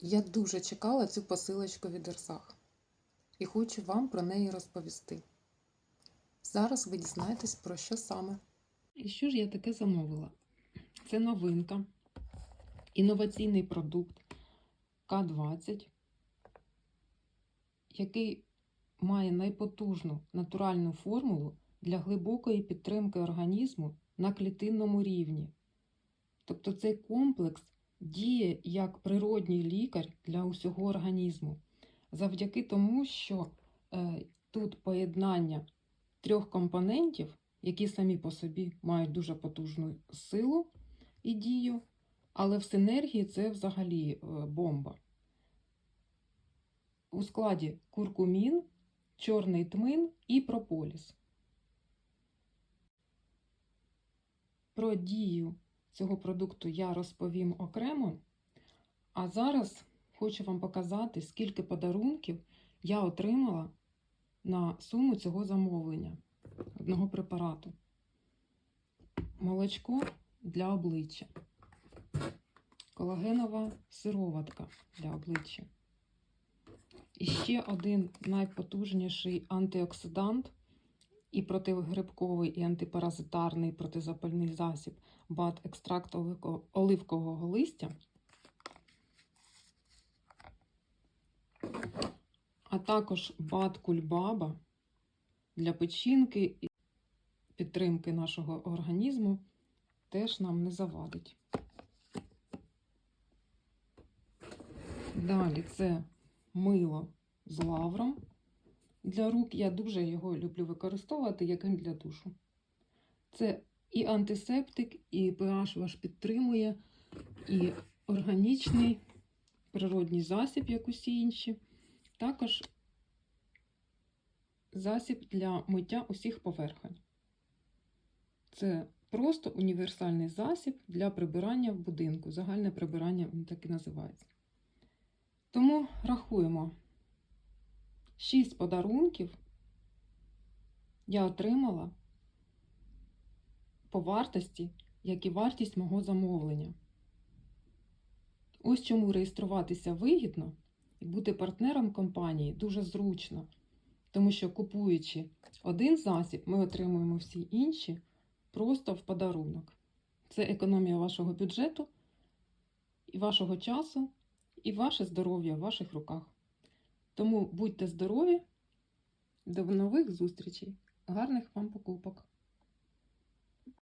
Я дуже чекала цю посилочку від Ерсах і хочу вам про неї розповісти. Зараз ви дізнаєтесь про що саме. І що ж я таке замовила? Це новинка, інноваційний продукт К20, який має найпотужну натуральну формулу для глибокої підтримки організму на клітинному рівні. Тобто цей комплекс діє як природній лікар для усього організму, завдяки тому, що е, тут поєднання трьох компонентів, які самі по собі мають дуже потужну силу і дію, але в синергії це взагалі е, бомба. У складі куркумін, чорний тмин і прополіс. Про дію цього продукту я розповім окремо. А зараз хочу вам показати, скільки подарунків я отримала на суму цього замовлення одного препарату. Молочко для обличчя, колагенова сироватка для обличчя. І ще один найпотужніший антиоксидант і протигрибковий, і антипаразитарний протизапальний засіб бат екстракт оливкового листя, а також бат кульбаба для печінки і підтримки нашого організму теж нам не завадить. Далі це мило з лавром для рук. Я дуже його люблю використовувати, як і для душу. Це і антисептик, і pH ваш підтримує, і органічний природній засіб, як усі інші. Також засіб для миття усіх поверхонь. Це просто універсальний засіб для прибирання в будинку. Загальне прибирання він так і називається. Тому рахуємо. 6 подарунків я отримала по вартості, як і вартість мого замовлення. Ось чому реєструватися вигідно і бути партнером компанії дуже зручно, тому що купуючи один засіб, ми отримуємо всі інші просто в подарунок. Це економія вашого бюджету і вашого часу, і ваше здоров'я в ваших руках. Тому будьте здорові, до нових зустрічей, гарних вам покупок!